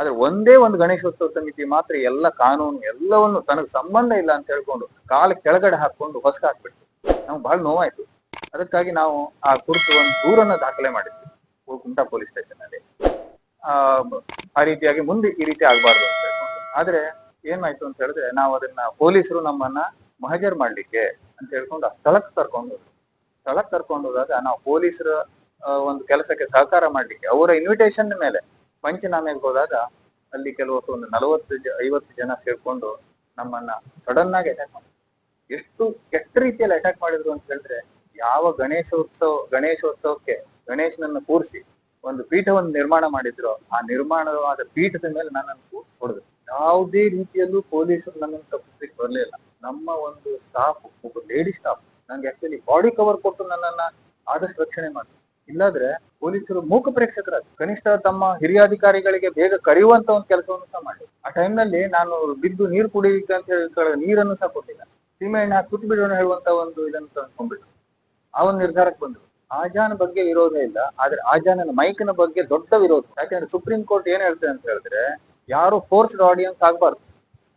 ಆದ್ರೆ ಒಂದೇ ಒಂದು ಗಣೇಶೋತ್ಸವ ಸಮಿತಿ ಮಾತ್ರ ಎಲ್ಲ ಕಾನೂನು ಎಲ್ಲವನ್ನು ತನಗೆ ಸಂಬಂಧ ಇಲ್ಲ ಅಂತ ಹೇಳ್ಕೊಂಡು ಕಾಲ ಕೆಳಗಡೆ ಹಾಕೊಂಡು ಹೊಸಕ ಹಾಕ್ಬಿಟ್ಟು ನಮ್ಗೆ ಬಹಳ ನೋವಾಯ್ತು. ಅದಕ್ಕಾಗಿ ನಾವು ಆ ಕುರಿತು ಒಂದು ದೂರನ್ನ ದಾಖಲೆ ಮಾಡಿದ್ವಿ. ಕುಮಟಾ ಪೊಲೀಸ್ ಸ್ಟೇಷನ್ ಅಲ್ಲಿ. ಆ ರೀತಿಯಾಗಿ ಮುಂದೆ ಈ ರೀತಿ ಆಗ್ಬಾರ್ದು ಅಂತ ಹೇಳ್ಕೊಂಡು. ಆದ್ರೆ ಏನಾಯ್ತು ಅಂತ ಹೇಳಿದ್ರೆ ನಾವು ಅದನ್ನ ಪೊಲೀಸರು ನಮ್ಮನ್ನ ಮಹಜರ್ ಮಾಡ್ಲಿಕ್ಕೆ ಅಂತ ಹೇಳ್ಕೊಂಡು ಆ ಸ್ಥಳಕ್ಕೆ ಕರ್ಕೊಂಡು ಹೋದ್ರು. ಸ್ಥಳಕ್ಕೆ ಕರ್ಕೊಂಡು ಹೋದಾಗ ನಾವು ಪೊಲೀಸರ ಒಂದು ಕೆಲಸಕ್ಕೆ ಸಹಕಾರ ಮಾಡ್ಲಿಕ್ಕೆ ಅವರ ಇನ್ವಿಟೇಷನ್ ಮೇಲೆ ಪಂಚನಾಮೆಗೆ ಹೋದಾಗ ಅಲ್ಲಿ ಕೆಲವೊತ್ತು ಒಂದು ನಲವತ್ತು ಐವತ್ತು ಜನ ಸೇರ್ಕೊಂಡು ನಮ್ಮನ್ನ ಸಡನ್ ಆಗಿ ಅಟ್ಯಾಕ್ ಮಾಡಿದ್ರು ಎಷ್ಟು ಕೆಟ್ಟ ರೀತಿಯಲ್ಲಿ ಅಟ್ಯಾಕ್ ಮಾಡಿದ್ರು ಅಂತ ಹೇಳಿದ್ರೆ ಯಾವ ಗಣೇಶೋತ್ಸವ, ಗಣೇಶೋತ್ಸವಕ್ಕೆ ಗಣೇಶನನ್ನ ಕೂರಿಸಿ ಒಂದು ಪೀಠವನ್ನು ನಿರ್ಮಾಣ ಮಾಡಿದ್ರು ಆ ನಿರ್ಮಾಣವಾದ ಪೀಠದ ಮೇಲೆ ನನ್ನನ್ನು ಕೂರಿಸಿ ಹೊಡೆದ್ರು. ಯಾವುದೇ ರೀತಿಯಲ್ಲೂ ಪೊಲೀಸರು ನನ್ನನ್ನು ತಪ್ಪಿಸ್ಲಿಕ್ಕೆ ಬರಲಿಲ್ಲ ನಮ್ಮ ಒಂದು ಸ್ಟಾಫ್ ಒಬ್ಬ ಲೇಡಿ ಸ್ಟಾಫ್ ನಂಗೆ ಆಕ್ಚುಲಿ ಬಾಡಿ ಕವರ್ ಕೊಟ್ಟು ನನ್ನನ್ನ ಆದಷ್ಟು ರಕ್ಷಣೆ ಮಾಡಿ ಇಲ್ಲಾದ್ರೆ ಪೊಲೀಸರು ಮೂಕ ಪ್ರೇಕ್ಷಕರ ಕನಿಷ್ಠ ತಮ್ಮ ಹಿರಿಯ ಅಧಿಕಾರಿಗಳಿಗೆ ಬೇಗ ಕರೆಯುವಂತ ಒಂದು ಕೆಲಸವನ್ನು ಸಹ ಮಾಡಿ. ಆ ಟೈಮ್ನಲ್ಲಿ ನಾನು ಬಿದ್ದು ನೀರು ಕುಡಿಲಿಕ್ಕೆ ಅಂತ ಹೇಳಿ ನೀರನ್ನು ಸಹ ಕೊಟ್ಟಿಲ್ಲ. ಸೀಮೆ ಎಣ್ಣೆ ಹಾಕಿ ಬಿಡೋಣ ಹೇಳುವಂತ ಒಂದು ಇದನ್ನು ತಂದ್ಕೊಂಡ್ಬಿಟ್ಟು ಆ ಒಂದು ನಿರ್ಧಾರಕ್ಕೆ ಬಂದರು. ಆಜಾನ್ ಬಗ್ಗೆ ವಿರೋಧ ಇಲ್ಲ. ಆದ್ರೆ ಆಜಾನನ ಮೈಕ್ನ ಬಗ್ಗೆ ದೊಡ್ಡ ವಿರೋಧ. ಯಾಕಂದ್ರೆ ಸುಪ್ರೀಂ ಕೋರ್ಟ್ ಏನ್ ಹೇಳ್ತದೆ ಅಂತ ಹೇಳಿದ್ರೆ ಯಾರು ಫೋರ್ಸ್ಡ್ ಆಡಿಯನ್ಸ್ ಆಗಬಾರ್ದು.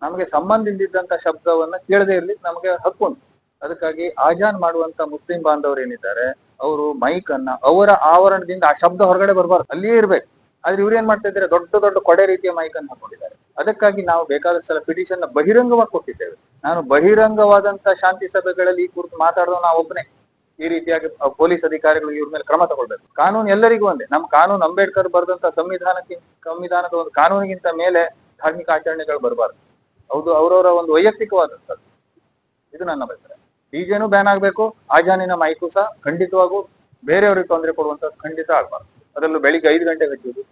ನಮಗೆ ಸಂಬಂಧ ಇಲ್ದಿದ್ದಂತ ಶಬ್ದವನ್ನ ಕೇಳದೆ ಇರ್ಲಿಕ್ಕೆ ನಮಗೆ ಹಕ್ಕು ಅದಕ್ಕಾಗಿ ಆಜಾನ್ ಮಾಡುವಂತ ಮುಸ್ಲಿಂ ಬಾಂಧವರು ಏನಿದ್ದಾರೆ ಅವರು ಮೈಕ್ ಅನ್ನ ಅವರ ಆವರಣದಿಂದ ಆ ಶಬ್ದ ಹೊರಗಡೆ ಬರಬಾರ್ದು. ಅಲ್ಲಿಯೇ ಇರ್ಬೇಕು. ಆದ್ರೆ ಇವ್ರು ಏನ್ ಮಾಡ್ತಾ ಇದ್ದಾರೆ? ದೊಡ್ಡ ದೊಡ್ಡ ಕೊಡೆ ರೀತಿಯ ಮೈಕ್ ಅನ್ನು ಹಾಕೊಂಡಿದ್ದಾರೆ. ಅದಕ್ಕಾಗಿ ನಾವು ಬೇಕಾದಷ್ಟು ಸಲ ಪಿಟಿಷನ್ನ ಬಹಿರಂಗವಾಗಿ ಕೊಟ್ಟಿದ್ದೇವೆ. ನಾನು ಬಹಿರಂಗವಾದಂತಹ ಶಾಂತಿ ಸಭೆಗಳಲ್ಲಿ ಈ ಕುರಿತು ಮಾತಾಡೋದು ನಾವು ಒಬ್ಬನೇ. ಈ ರೀತಿಯಾಗಿ ಪೊಲೀಸ್ ಅಧಿಕಾರಿಗಳು ಇವ್ರ ಮೇಲೆ ಕ್ರಮ ತಗೊಳ್ಬೇಕು. ಕಾನೂನು ಎಲ್ಲರಿಗೂ ಒಂದೇ. ನಮ್ಮ ಕಾನೂನು ಅಂಬೇಡ್ಕರ್ ಬರೆದಂತ ಸಂವಿಧಾನಕ್ಕಿಂತ ಸಂವಿಧಾನದ ಒಂದು ಕಾನೂನಿಗಿಂತ ಮೇಲೆ ಧಾರ್ಮಿಕ ಆಚರಣೆಗಳು ಬರಬಾರ್ದು. ಹೌದು, ಅವರವರ ಒಂದು ವೈಯಕ್ತಿಕವಾದಂಥದ್ದು ಇದು ನನ್ನ ಅಭಿಪ್ರಾಯ. ಡಿಜೆನೂ ಬ್ಯಾನ್ ಆಗ್ಬೇಕು ಆಜಾನಿನ ಮೈಕು ಸಹ ಖಂಡಿತವಾಗೂ ಬೇರೆಯವರಿಗೆ ತೊಂದರೆ ಕೊಡುವಂತ ಖಂಡಿತ ಆಗ್ಬಾರ್ದು. ಅದರಲ್ಲೂ ಬೆಳಿಗ್ಗೆ ಐದು ಗಂಟೆ ಹಚ್ಚುದು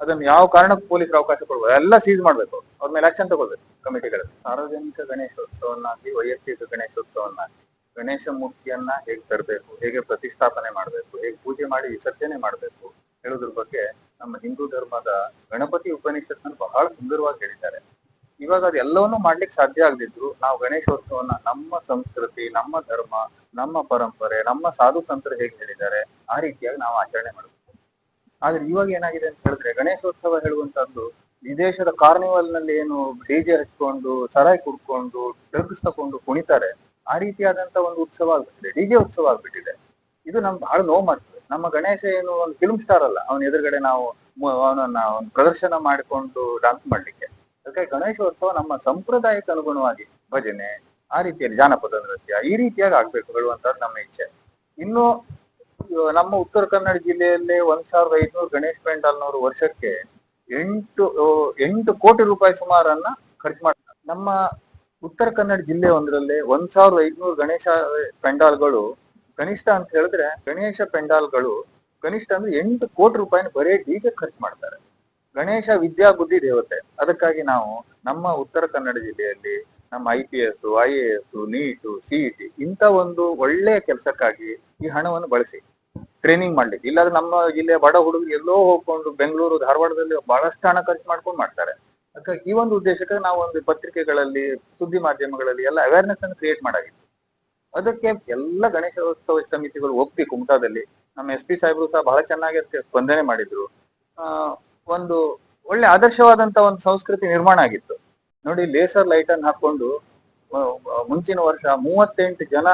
ಅದನ್ನು ಯಾವ ಕಾರಣಕ್ಕೂ ಪೊಲೀಸರು ಅವಕಾಶ ಕೊಡ್ಬೋದು ಎಲ್ಲ ಸೀಸ್ ಮಾಡ್ಬೇಕು ಅವ್ರ. ಮೇಲೆ ಆಕ್ಷನ್ ತಗೊಳ್ಬೇಕು ಕಮಿಟಿಗಳಲ್ಲಿ. ಸಾರ್ವಜನಿಕ ಗಣೇಶೋತ್ಸವನ್ನಾಗಿ ವೈಯಕ್ತಿಕ ಗಣೇಶೋತ್ಸವನ್ನಾಗಿ ಗಣೇಶ ಮೂರ್ತಿಯನ್ನ ಹೇಗೆ ತರಬೇಕು, ಹೇಗೆ ಪ್ರತಿಷ್ಠಾಪನೆ ಮಾಡಬೇಕು, ಹೇಗೆ ಪೂಜೆ ಮಾಡಿ ವಿಸರ್ಜನೆ ಮಾಡಬೇಕು, ಹೇಳೋದ್ರ ಬಗ್ಗೆ ನಮ್ಮ ಹಿಂದೂ ಧರ್ಮದ ಗಣಪತಿ ಉಪನಿಷತ್ನ ಬಹಳ ಸುಂದರವಾಗಿ ಹೇಳಿದ್ದಾರೆ. ಇವಾಗ ಅದೆಲ್ಲವನ್ನೂ ಮಾಡ್ಲಿಕ್ಕೆ ಸಾಧ್ಯ ಆಗದಿದ್ರು, ನಾವು ಗಣೇಶೋತ್ಸವನ ನಮ್ಮ ಸಂಸ್ಕೃತಿ, ನಮ್ಮ ಧರ್ಮ, ನಮ್ಮ ಪರಂಪರೆ, ನಮ್ಮ ಸಾಧು ಸಂತರು ಹೇಗೆ ಹೇಳಿದ್ದಾರೆ, ಆ ರೀತಿಯಾಗಿ ನಾವು ಆಚರಣೆ ಮಾಡಬೇಕು. ಆದ್ರೆ ಇವಾಗ ಏನಾಗಿದೆ ಅಂತ ಹೇಳಿದ್ರೆ, ಗಣೇಶೋತ್ಸವ ಹೇಳುವಂತದ್ದು ವಿದೇಶದ ಕಾರ್ನಿವಲ್ನಲ್ಲಿ ಏನು ಡಿಜೆ ಹಚ್ಕೊಂಡು, ಸರಾಯಿ ಕುಡ್ಕೊಂಡು ಡ್ರಗ್ಸ್ ತಕೊಂಡು ಕುಣಿತಾರೆ, ಆ ರೀತಿಯಾದಂತ ಒಂದು ಉತ್ಸವ ಆಗ್ಬಿಟ್ಟಿದೆ ಡಿಜೆ ಉತ್ಸವ ಆಗ್ಬಿಟ್ಟಿದೆ. ಇದು ನಮ್ ಬಹಳ ನೋವು ಮಾಡ್ತದೆ. ನಮ್ಮ ಗಣೇಶ ಏನು ಒಂದು ಫಿಲ್ಮ್ ಸ್ಟಾರ್ ಅಲ್ಲ, ಅವನ ಎದುರುಗಡೆ ನಾವು ಅವನನ್ನ ಪ್ರದರ್ಶನ ಮಾಡಿಕೊಂಡು ಡಾನ್ಸ್ ಮಾಡ್ಲಿಕ್ಕೆ. ಅದಕ್ಕೆ ಗಣೇಶೋತ್ಸವ ನಮ್ಮ ಸಂಪ್ರದಾಯಕ್ಕೆ ಅನುಗುಣವಾಗಿ ಭಜನೆ, ಆ ರೀತಿಯಲ್ಲಿ ಜಾನಪದ ನೃತ್ಯ, ಈ ರೀತಿಯಾಗಿ ಆಗ್ಬೇಕು ಹೇಳುವಂತದ್ದು ನಮ್ಮ ಇಚ್ಛೆ. ಇನ್ನು ನಮ್ಮ ಉತ್ತರ ಕನ್ನಡ ಜಿಲ್ಲೆಯಲ್ಲೇ ಒಂದ್ ಸಾವಿರದ ಐದ್ನೂರು ಗಣೇಶ್ ಪೆಂಡಾಲ್ನವರು ವರ್ಷಕ್ಕೆ ಎಂಟು ಎಂಟು ಕೋಟಿ ರೂಪಾಯಿ ಸುಮಾರನ್ನ ಖರ್ಚು ಮಾಡ್ತಾರೆ ನಮ್ಮ ಉತ್ತರ ಕನ್ನಡ ಜಿಲ್ಲೆ ಒಂದರಲ್ಲೇ ಒಂದ್ ಸಾವಿರದ ಐದ್ನೂರು ಗಣೇಶ ಪೆಂಡಾಲ್ಗಳು ಕನಿಷ್ಠ ಅಂತ ಹೇಳಿದ್ರೆ ಗಣೇಶ ಪೆಂಡಾಲ್ಗಳು ಕನಿಷ್ಠ ಅಂದ್ರೆ ಎಂಟು ಕೋಟಿ ರೂಪಾಯಿನ ಬರೇ ಡಿಜೆ ಖರ್ಚು ಮಾಡ್ತಾರೆ. ಗಣೇಶ ವಿದ್ಯಾ ಬುದ್ಧಿ ದೇವತೆ. ಅದಕ್ಕಾಗಿ ನಾವು ನಮ್ಮ ಉತ್ತರ ಕನ್ನಡ ಜಿಲ್ಲೆಯಲ್ಲಿ ನಮ್ಮ I P S I A S NEET CET ಇಂಥ ಒಂದು ಒಳ್ಳೆಯ ಕೆಲಸಕ್ಕಾಗಿ ಈ ಹಣವನ್ನು ಬಳಸಿ ಟ್ರೈನಿಂಗ್ ಮಾಡ್ಲಿಕ್ಕೆ. ಇಲ್ಲಾಂದ್ರೆ ನಮ್ಮ ಜಿಲ್ಲೆಯ ಬಡ ಹುಡುಗರು ಎಲ್ಲೋ ಹೋಗ್ಕೊಂಡು ಬೆಂಗಳೂರು, ಧಾರವಾಡದಲ್ಲಿ ಬಹಳಷ್ಟು ಹಣ ಖರ್ಚು ಮಾಡ್ಕೊಂಡು ಮಾಡ್ತಾರೆ. ಅದಕ್ಕಾಗಿ ಈ ಒಂದು ಉದ್ದೇಶಕ್ಕೆ ನಾವು ಒಂದು ಪತ್ರಿಕೆಗಳಲ್ಲಿ, ಸುದ್ದಿ ಮಾಧ್ಯಮಗಳಲ್ಲಿ ಎಲ್ಲ ಅವೇರ್ನೆಸ್ ಅನ್ನು ಕ್ರಿಯೇಟ್ ಮಾಡಾಗಿತ್ತು. ಅದಕ್ಕೆ ಎಲ್ಲ ಗಣೇಶೋತ್ಸವ ಸಮಿತಿಗಳು ಹೋಗ್ತಿ ಕುಮಟಾದಲ್ಲಿ ನಮ್ಮ ಎಸ್ ಪಿ ಸಾಹೇಬರು ಸಹ ಬಹಳ ಚೆನ್ನಾಗಿ ಸ್ಪಂದನೆ ಮಾಡಿದ್ರು. ಒಂದು ಒಳ್ಳೆ ಆದರ್ಶವಾದಂತ ಒಂದು ಸಂಸ್ಕೃತಿ ನಿರ್ಮಾಣ ಆಗಿತ್ತು. ನೋಡಿ ಲೇಸರ್ ಲೈಟ್ ಅನ್ನು ಹಾಕೊಂಡು ಮುಂಚಿನ ವರ್ಷ ಮೂವತ್ತೆಂಟು ಜನ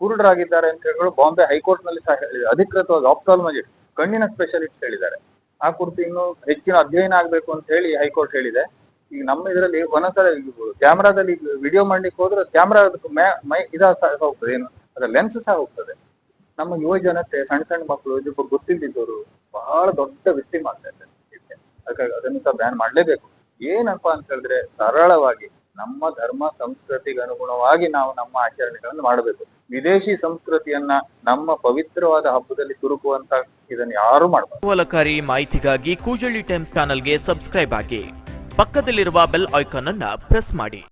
ಕುರುಡರಾಗಿದ್ದಾರೆ ಅಂತ ಹೇಳಿ ಬಾಂಬೆ ಹೈಕೋರ್ಟ್ನಲ್ಲಿ ಸಹ ಹೇಳಿದೆ ಅಧಿಕೃತವಾಗಿ ಆಪ್ಟಾಲಜಿಸ್ಟ್ ಕಣ್ಣಿನ ಸ್ಪೆಷಲಿಸ್ಟ್ ಹೇಳಿದ್ದಾರೆ. ಆ ಕುರಿತು ಇನ್ನು ಹೆಚ್ಚಿನ ಅಧ್ಯಯನ ಆಗ್ಬೇಕು ಅಂತ ಹೇಳಿ ಹೈಕೋರ್ಟ್ ಹೇಳಿದೆ. ಈಗ ನಮ್ಮ ಇದರಲ್ಲಿ ಒಂದೊಂದ್ಸಲ ಕ್ಯಾಮ್ರಾದಲ್ಲಿ ವಿಡಿಯೋ ಮಾಡ್ಲಿಕ್ಕೆ ಹೋದ್ರೆ ಕ್ಯಾಮ್ರಾ ಮೈ ಇದ ಹೋಗ್ತದೆ. ಏನು, ಅದ್ರ ಲೆನ್ಸ್ ಸಹ ಹೋಗ್ತದೆ. ನಮ್ಮ ಯುವ ಜನತೆ, ಸಣ್ಣ ಸಣ್ಣ ಮಕ್ಕಳು ಇದಕ್ಕೆ ಗೊತ್ತಿಲ್ಲದಿದ್ದವರು ಬಹಳ ದೊಡ್ಡ ವ್ಯಕ್ತಿ ಮಾಡ್ತಾ ಇದ್ದಾರೆ. ಅದಕ್ಕಾಗಿ ಅದನ್ನು ಸಹ ಬ್ಯಾನ್ ಮಾಡಲೇಬೇಕು. ಏನಪ್ಪಾ ಅಂತ ಹೇಳಿದ್ರೆ ಸರಳವಾಗಿ ನಮ್ಮ ಧರ್ಮ ಸಂಸ್ಕೃತಿಗೆ ಅನುಗುಣವಾಗಿ ನಾವು ನಮ್ಮ ಆಚರಣೆಗಳನ್ನು ಮಾಡಬೇಕು. ವಿದೇಶಿ ಸಂಸ್ಕೃತಿಯನ್ನ ನಮ್ಮ ಪವಿತ್ರವಾದ ಹಬ್ಬದಲ್ಲಿ ತುರುಕುವಂತ ಇದನ್ನ ಯಾರು ಮಾಡಬಾರ್ದು. ಮಾಹಿತಿಗಾಗಿ ಕೂಜಳ್ಳಿ ಟೈಮ್ಸ್ ಚಾನಲ್ಗೆ ಸಬ್ಸ್ಕ್ರೈಬ್ ಆಗಿ. ಪಕ್ಕದಲ್ಲಿರುವ ಬೆಲ್ ಐಕಾನ್ ಅನ್ನ ಪ್ರೆಸ್ ಮಾಡಿ.